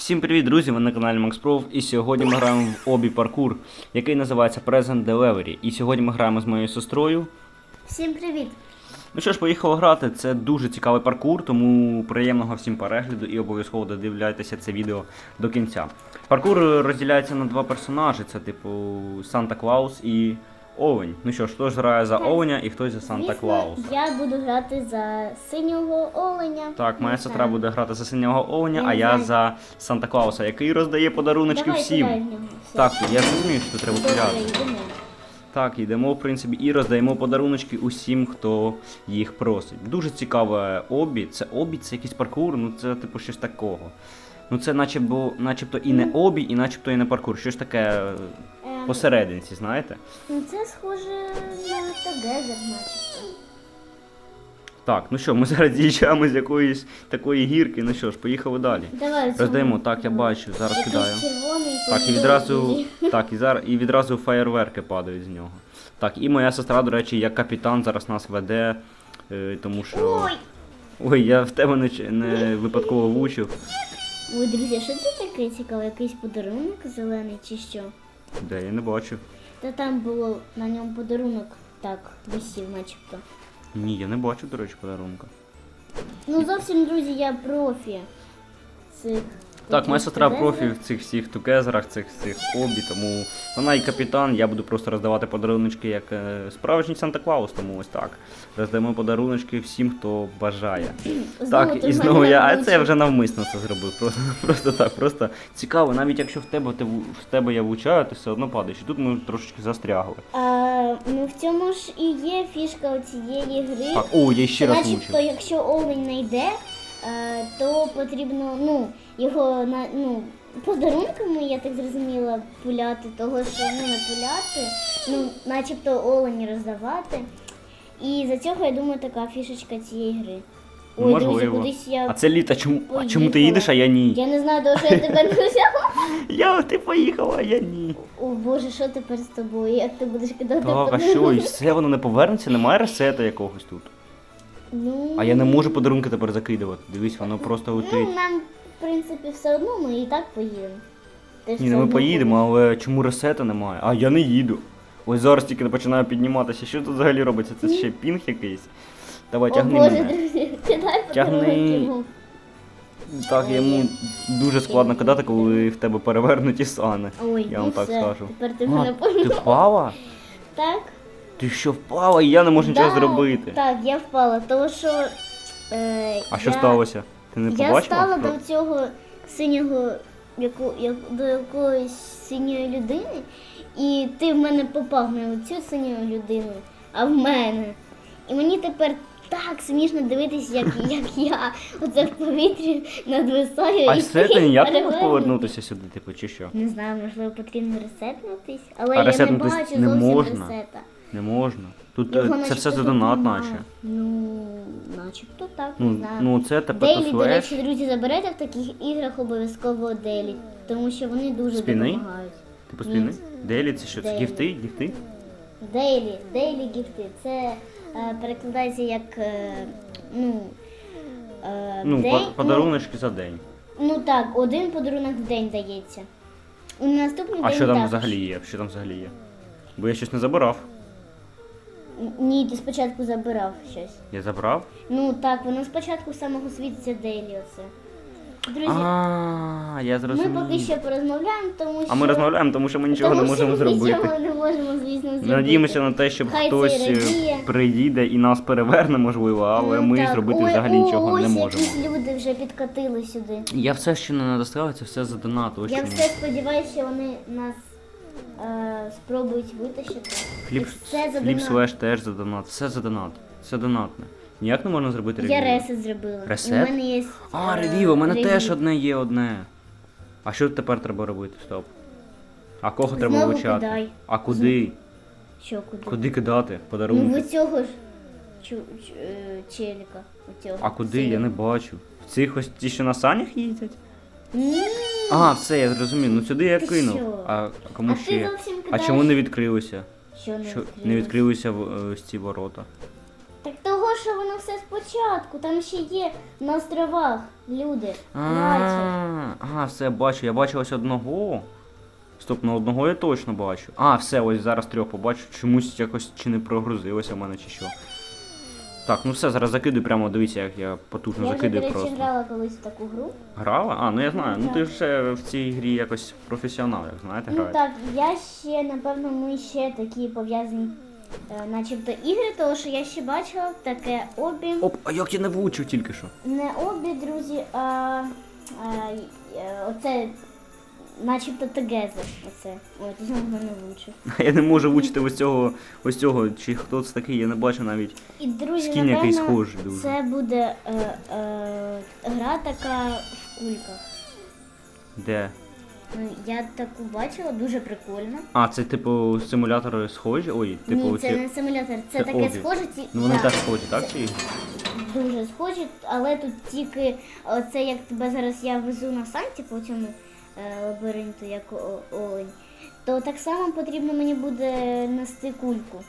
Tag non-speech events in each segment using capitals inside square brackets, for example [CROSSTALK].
Всім привіт, друзі! Ви на каналі MaxPro і сьогодні ми граємо в обі паркур, який називається Present Delivery. І сьогодні ми граємо з моєю сестрою. Всім привіт! Ну що ж, поїхали грати. Це дуже цікавий паркур, тому приємного всім перегляду і обов'язково додивляйтеся це відео до кінця. Паркур розділяється на два персонажі: це типу Санта Клаус і Овень. Ну що ж, хтось грає за Так. Овеня і хтось за Санта Клауса. Я буду грати за синього оленя. Так, моя сестра буде грати за синього Овеня, Я а я за Санта Клауса, який роздає подаруночки Давай всім. кидай в нього. Все. Так, я розумію, що треба Добре, йдемо. Так, йдемо, в принципі, і роздаємо подаруночки усім, хто їх просить. Дуже цікаве обі. Це обі, це якийсь паркур, ну це типу щось такого. Ну це начебто, начебто і не обі, і начебто і не паркур. Щось таке е, посерединці, знаєте? ну, Це схоже на Тогезер, начебто. Так, ну що, ми зараз з'їжджаємо з якоїсь такої гірки. Ну що ж, поїхали далі. Давай. Роздаємо, так, я бачу, зараз кидаю. Так, і відразу, [LAUGHS] так, і зараз і відразу феєрверки падають з нього. Так, і моя сестра, до речі, як капітан зараз нас веде, е, тому що. Ой! Ой, я в тебе не, не випадково влучив. Ой, друзі, що це таке цікаве? Якийсь подарунок зелений чи що? Де я не бачу. Та там було на ньому подарунок так висів, начебто. Ні, я не бачу, до речі, подарунка. Ну зовсім, друзі, я профі. Цих Так, моя сестра профі в цих всіх тукезерах, цих всіх обі, тому вона і капітан, я буду просто роздавати подаруночки як е, справжній Санта Клаус, тому ось так. Роздаємо подаруночки всім, хто бажає. Знову Так, і знову я. А це я вже навмисно це зробив. Просто, [LAUGHS] просто так, просто цікаво, навіть якщо в тебе ти в тебе я влучаю, ти все одно падаєш. І тут ми трошечки застрягли. А, ну в цьому ж і є фішка цієї гри. Так, о, я ще раз влучив. якщо олень не йде, то потрібно ну, його на ну, подарунками, я так зрозуміла, пуляти, того що ну не пуляти, ну, начебто олені роздавати. І за цього я думаю така фішечка цієї гри. Ой, друзі, Можливо. кудись я. А це літа, чому, а чому ти поїхала. їдеш, а я ні? Я не знаю, того, що я тебе [LAUGHS] не взяла. Я ти поїхала, а я ні. О Боже, що тепер з тобою? Як ти будеш кидати Так, а що, і все воно не повернеться, немає ресета якогось тут. Ну, А я не можу подарунки тепер закидувати. Дивись, воно просто Ну, летить. нам, в принципі, все одно ми і так поїдемо. Ти ж Ні, все ну ми одно поїдемо, але чому ресета немає? А я не їду. Ось зараз тільки починаю підніматися. Що тут взагалі робиться? Це ще пінг якийсь. Давай, О тягни Боже, мене. друзі, кидай Тягни. йому. Так, йому дуже складно кидати, коли в тебе перевернуті сани. Ой, Я ну вам так все, скажу. Тепер ти А, мене ти впала? Так? Ти що впала, і я не можу нічого Да, зробити. Так, я впала, тому що. Е, А що я, сталося? Ти не Я побачила? стала до цього синього, яку, як, до якоїсь синьої людини, і ти в мене попав на цю синю людину, а в мене. І мені тепер так смішно дивитися, як, [LAUGHS] як я оце в повітрі надвисаю. А і все ти ніяк не можеш перевернутий. повернутися сюди, типу, чи що? Не знаю, можливо, потрібно ресетнутись, але А я ресетнутись не бачу не зовсім можна. ресета. Не можна. Тут Його е, це начебто все за тут донат, наче. Ну, начебто так, Ну, не знаю. ну це тепер Дейлі, до речі, друзі, заберете в таких іграх обов'язково Дейлі, тому що вони дуже Спіни? допомагають. Типу спіни? Дейлі це що? Це гіфти? Гіфти? Дейлі, Дейлі гіфти. Це е, перекладається як е, ну, е, Ну, день, по- подаруночки за день. Ну, ну так, один подарунок в день дається. У наступний А день що там також. взагалі є? Що там взагалі є? Бо я щось не забирав. Ні, ти спочатку забирав щось. Я забрав? Ну так, воно спочатку самого світиться Дейлі оце. Друзі, А, я ми зрозумів. поки що порозмовляємо, тому що. А ми розмовляємо, тому що ми нічого не Тому можемо що ми зробити. Нічого не можемо, звісно, зробити. Надіємося на те, щоб Хай це хтось е, радіє. приїде і нас переверне, можливо, але Ну, ми так. зробити Ой, взагалі о, нічого не ось можемо. якісь люди вже підкатили сюди. Я все, що не надоставив, це все за донат. Я все сподіваюся, що вони нас е, спробують витащити. Хліб, І все за хліб донат. теж за донат. Все за донат. Все донатне. Ніяк не можна зробити. Я ресет зробила. Ресет? І в мене є. А, е, ревів, у мене ревів. теж одне є одне. А що тепер треба робити? Стоп. А кого треба Знову влучати? кидай. А куди? Що куди? Куди кидати? Ну, Подарунки. в цього ж чу, чу, е, челіка. Оцього. А куди? Я не бачу. В цих ось ті, що на санях їздять? М, А, все, я зрозумів. Ну сюди я Ти кинув. А кому А ще? зовсім А кидаєш- чому не відкрилося? Що не Що відкрилися в- е, ось ці ворота? Так того, що воно все спочатку, там ще є на островах люди. бачать. А, А, все, бачу. Я бачу ось одного. Стоп, на одного я точно бачу. А, все, ось зараз трьох побачу. Чомусь якось чи не прогрузилося в мене, чи що. Так, ну все, зараз закидую прямо, дивіться, як я потужно Я вже, до закидую речі, просто. грала колись в таку гру. Грала? А, ну я знаю. Ну ти вже в цій грі якось професіонал, як знаєте, Ну так, я ще, напевно, ми ще такі пов'язані, е, начебто ігри, тому що я ще бачила таке обі. Оп, а як я не влучив тільки що? Не обі, друзі, а, а е, оце, начебто Together. Оце. Ой, ти знову мене влучив. [LAUGHS] Я не можу влучити ось цього, ось цього, чи хто це такий, я не бачу навіть. І друзі, Скін якийсь напевно, схожий дуже. це буде е, е, гра така в кульках. Де? Ну, я таку бачила, дуже прикольно. А, це типу симулятори схожі? Ой, типу Ні, оці. це не симулятор, це, це таке обі. схоже. Ці... Ну вони да, теж схожі, так? Ці? Дуже схожі, але тут тільки оце як тебе зараз я везу на санті по цьому е, лабіринту, як олень, то так само потрібно мені буде нести кульку.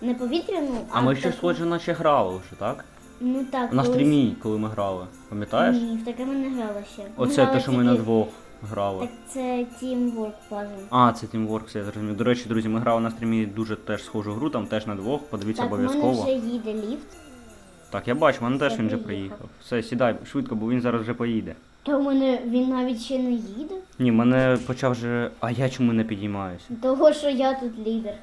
Не повітряну, а, А ми ще таку- схоже наче грали вже, так? Ну так, На колись- стрімі, коли ми грали. Пам'ятаєш? Ні, в таке ми не грали ще. Ми Оце грали те, що ми тільки- на двох грали. Так це Teamwork Puzzle. А, це Teamwork, все, я зрозумів. До речі, друзі, ми грали на стрімі дуже теж схожу гру, там теж на двох, подивіться Так, в мене обов'язково. вже їде ліфт. Так, я бачу, в мене теж Все, він вже приїхав. приїхав. Все, сідай швидко, бо він зараз вже поїде. Та у мене він навіть ще не їде. Ні, мене почав вже. А я чому не підіймаюся? Того, що я тут лідер.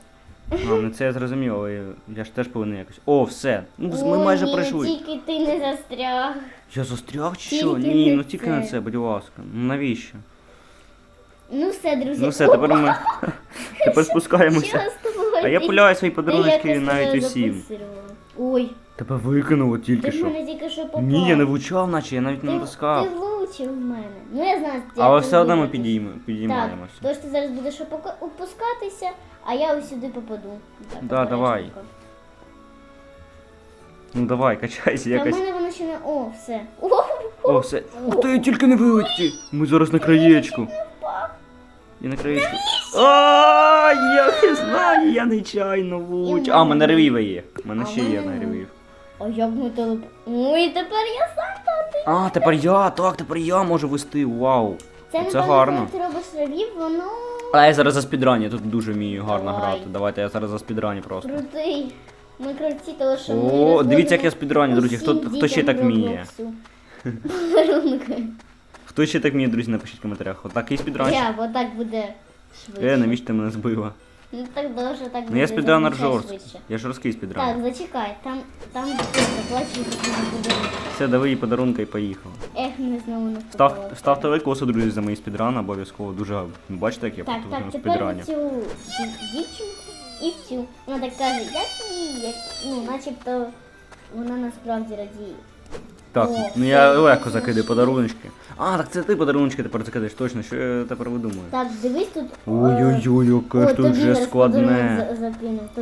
А, ну це я зрозумів, але я ж теж повинен якось. О, все. Ну, ми О, майже ні, пройшли. Тільки ти не застряг. Я застряг чи що? Тільки Ні, не ну тільки на це. це, будь ласка. Ну навіщо? Ну все, друзі. Ну все, тепер ми [LAUGHS] тепер спускаємося. З? А я пуляю свої подарунки навіть усім. Ой, Тебе викинуло ти тільки в що. мене тільки що попав. Ні, я не влучав, наче я навіть не ти влучив в мене. Ну я знаю, як Але все одно ми Так, підіймаємося. тож ти зараз будеш опускатися, а я ось сюди попаду. Так, Да, давай. Ну давай, качайся Та в якось. мене воно ще не. О, все. О, О, все. Ух ти, тільки не вилетіти. Ми зараз на краєчку. І на краєчку. А, я не знаю, я нечайно влучу. А, в мене ревіва є. У мене А ще є мене на ревів. а як ми телеп... Ой, тепер я сам. А, тепер я, так, тепер я можу вести. Вау. Це, Це напевно, гарно. коли ти робиш ревів, воно А я зараз за спідрані, тут дуже вмію гарно Давай. грати. Давайте я зараз за спідрані просто. крутий. Ми круті, тому що ми О, дивіться, як я спідраню, друзі. Хто, хто ще так вміє? [LAUGHS] Хто ще так вміє, друзі, напишіть в коментарях. Отакий спідранчик. Я, бо так буде швидше. Е, навіщо ти мене збила? Ну так дуже так Ну я буде спідранер жорсткий. Я жорсткий спідранер. Так, зачекай, там, там заплачу буде. Все, давай їй подарунка і поїхали. Ех, ми знову не Став, ставте лайк косу, друзі, за мої спідрани, обов'язково дуже бачите, як я Так, потужно так, в тепер спідрані. в цю дівчинку і в цю. Вона так каже, як ні, як, ну, начебто вона насправді радіє. Так, О, ну я це легко дійсно закидаю подаруночки. А, так це ти подаруночки тепер закидаєш, точно, що я тепер видумаю. Так, дивись тут. е, Ой-ой-ой, яке ж тут вже складне.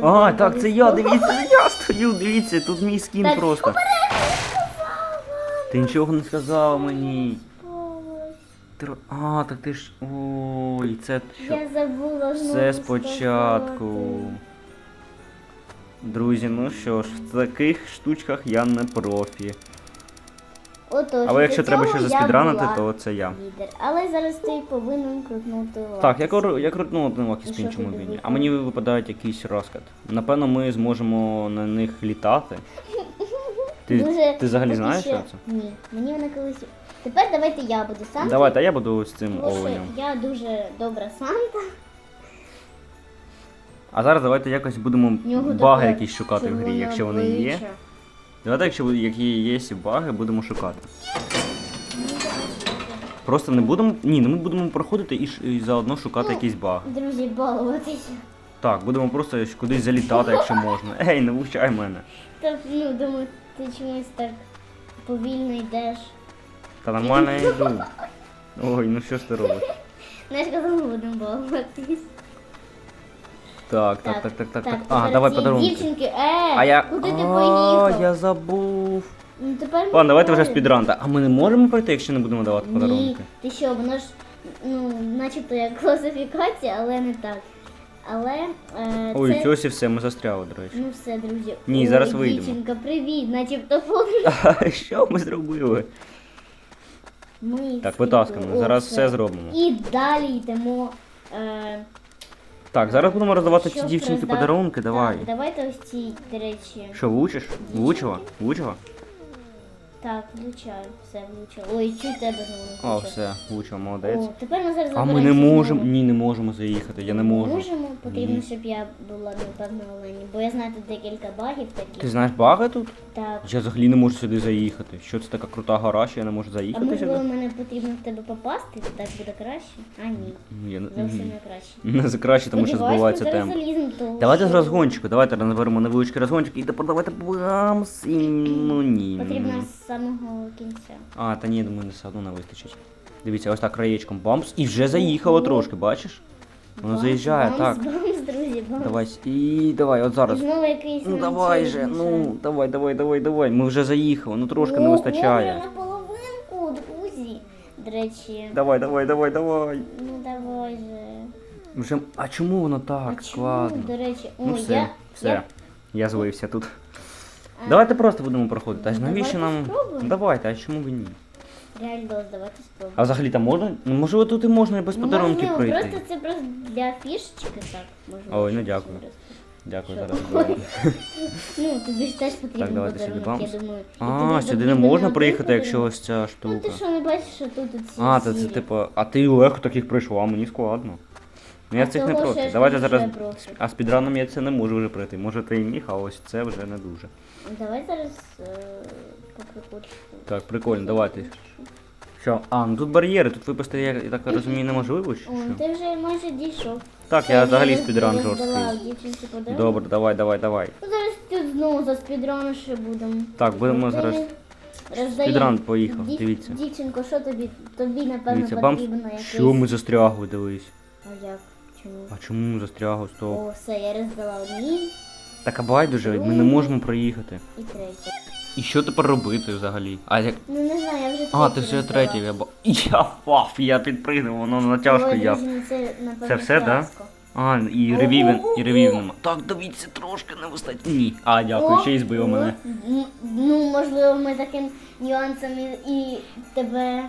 А, так, це я, дивіться, я стою, дивіться, тут мій скін Так, просто. Ти нічого не сказав мені. Ти ро- А, так ти ж. Ой, це що? Я забула знову Все спочатку. Друзі, ну що ж, в таких штучках я не профі. Отож, Але якщо треба ще заспідранити, то це я. Лідер. Але зараз ти повинен крутнути Так, я, кру- я крутнув один лакі І іншому війні, а мені випадають якийсь розкат. Напевно, ми зможемо на них літати. [LAUGHS] Ти, Дуже ти взагалі поки знаєш, ще- що це? Ні, мені вона колись. Тепер давайте я буду Санта. Давайте, а я буду з цим тому що оленем. Я дуже добра Санта. А зараз давайте якось будемо В нього баги таке якісь шукати в грі, червоне якщо вони є. обличчя. Давайте, якщо які є баги, будемо шукати. Просто не будемо. Ні, ну ми будемо проходити і, і заодно шукати Ну, якісь баги. Друзі, балуватися. Так, будемо просто кудись залітати, якщо можна. Ей, не влучай мене. Та ну думаю, ти чомусь так повільно йдеш. Та нормально я [LAUGHS] йду. Ой, ну що ж ти робиш? Знаєш, коли ми будемо балуватись. Так, так, так, так, так, так. А, тепер давай ці подарунки. Дівчинки, е, А я. куди ти А, поїхав? я забув. Ну, тепер ми Ладно, давайте вже говоримо. спідранта. А ми не можемо пройти, якщо не будемо давати Ні, подарунки? ти що, воно ж, ну, начебто як класифікація, але не так. Але е, Ой, це... ось і все, ми застряли, до речі. Ну все, друзі. Ні, Ой, зараз вийдемо. Дівчинка, привіт, начебто [LAUGHS] подруга. А що ми зробили? Ми Так, скріпили. Зараз все. все зробимо. І далі йдемо. Е, Так, зараз будемо роздавати цій щоб дівчинки роздав- подарунки, давай. Так, давайте ось ці, до речі. Що, вучиш? Вучила? Вучила? Так, влучаю, все влучаю. Ой, чуть тебе знову О, все, вучила, молодець. О, тепер ми зараз А ми не можемо. знову. Ні, не можемо заїхати, я не можу. Можемо, потрібно, Ні. щоб я була напевно олені, бо я знаю тут декілька багів таких. Ти знаєш баги тут? Так. Я взагалі не можу сюди заїхати. Що це така крута гора, що я не можу А заїхати можливо, сюди? мене потрібно в тебе попасти, так буде краще? А ні, Я не- зовсім не краще. [LAUGHS] Не за краще, тому що Сподіваюсь, збивається ми зараз темп. заліземо того, Давайте з що розгончику, давайте наберемо невеличкий розгончик і продавайте бамс і ну ні. Потрібно самого кінця. А, та ні, думаю, все одно не вистачить. Дивіться, ось так краєчком бамс і вже заїхало трошки, бачиш? Воно Бамс, заїжджає, бамс, так. Бамс, друзі, бамс. Давай, і давай, от зараз. знову якийсь Ну давай же, ну давай, давай, давай, давай. Ми вже заїхали, ну трошки не вистачає. на половинку, друзі. До речі, Давай, давай, давай, давай. ну давай же. Вже... А чому воно А так чому, складно? до речі, о, Ну все, я, все. я Я злився тут. А, Давайте просто будемо проходити. А Ну, навіщо нам. спробуємо. Давайте, а чому б і ні? Реально, давайте спробуємо. А взагалі там можна? Ну можливо тут і можна і без подарунків можливо, пройти. Просто це просто для фішечки, так. Можливо, Ой, ну дякую. Дякую, зараз. [LAUGHS] Ну, тобі ж теж потрібен Так, давайте сюди подарунок, бамс. я думаю. І А, тобі сюди не потрібен можна один приїхати, якщо подарунок. ось ця Ну, ти що, не бачиш, що тут оці А, то це сірі? типу, а ти легко таких пройшла, мені складно. Ну я А цих не того, що проти. я ж Давайте зараз. проти. А з підраном я це не можу вже пройти. Може ти і міг, а ось це вже не дуже. Давай зараз е, по прикольчику. Так, прикольно, давайте. Що? А, ну тут бар'єри, тут випасти, я, я так розумію, неможливо, чи О, що? ти вже майже дійшов. Так, я взагалі спідран жорсткий. Добре, давай, давай, давай. Ну, зараз тут знову за спідран ще будемо. Так, будемо зараз-. Спідран поїхав, дивіться. Дівчинко, що тобі? Тобі, напевно, Дивіться, бамс. потрібно якийсь... Що ми застрягли, дивись. А як? Чому? А чому ми застрягли? Стоп. О, все, я роздала одній Так а байдуже, ми не можемо проїхати. і третій. І що тепер робити взагалі? А як. Ну не знаю, я вже А, ти вже роздала. третій, я ба. [LAUGHS] Я впав, я підпригнув, воно натяжко Ой, я. друзі, ну це, напевно, Це все, да? фіаско. А, і ревівен, і ревів нема. Так, дивіться, трошки не вистачить. Ні. А, дякую, ще й збив мене. м, Ну, можливо, ми таким нюансом і, і тебе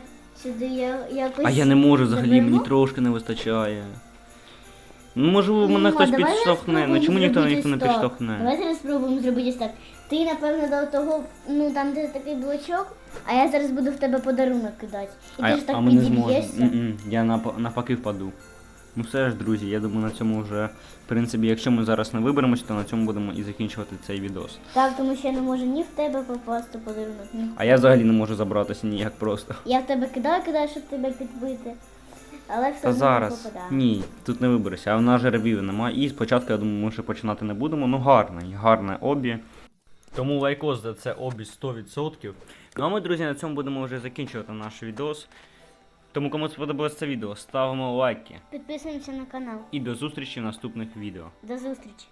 сюди я- якось. А я не можу взагалі, заберемо? мені трошки не вистачає. Ну, можливо, мене хтось давай зараз підштовхне. Ну спробуємо чому ніхто зробити ніхто не підштовхне? Давай зараз спробуємо зробити так. Ти, напевно, до того, ну там де такий блочок, а я зараз буду в тебе подарунок кидати. І А, ти ж так а ми не зможемо. підіб'єшся. М-м, Я нап- навпаки впаду. Ну все ж, друзі, я думаю, на цьому вже, в принципі, якщо ми зараз не виберемося, то на цьому будемо і закінчувати цей відос. Так, тому що я не можу ні в тебе попасти подарунок, ні. А я взагалі не можу забратися ніяк просто. Я в тебе кидаю, кидаю, щоб тебе підбити. Але все Та одно не зараз. попадаю. Ні, тут не виберешся, а в нас же ревів немає. І спочатку, я думаю, ми ще починати не будемо. Ну гарне, гарне обі. Тому лайкос за це обі 100%. Ну а ми, друзі, на цьому будемо вже закінчувати наш відос. Тому кому сподобалось це відео, ставимо лайки. Підписуємося на канал. І до зустрічі в наступних відео. До зустрічі.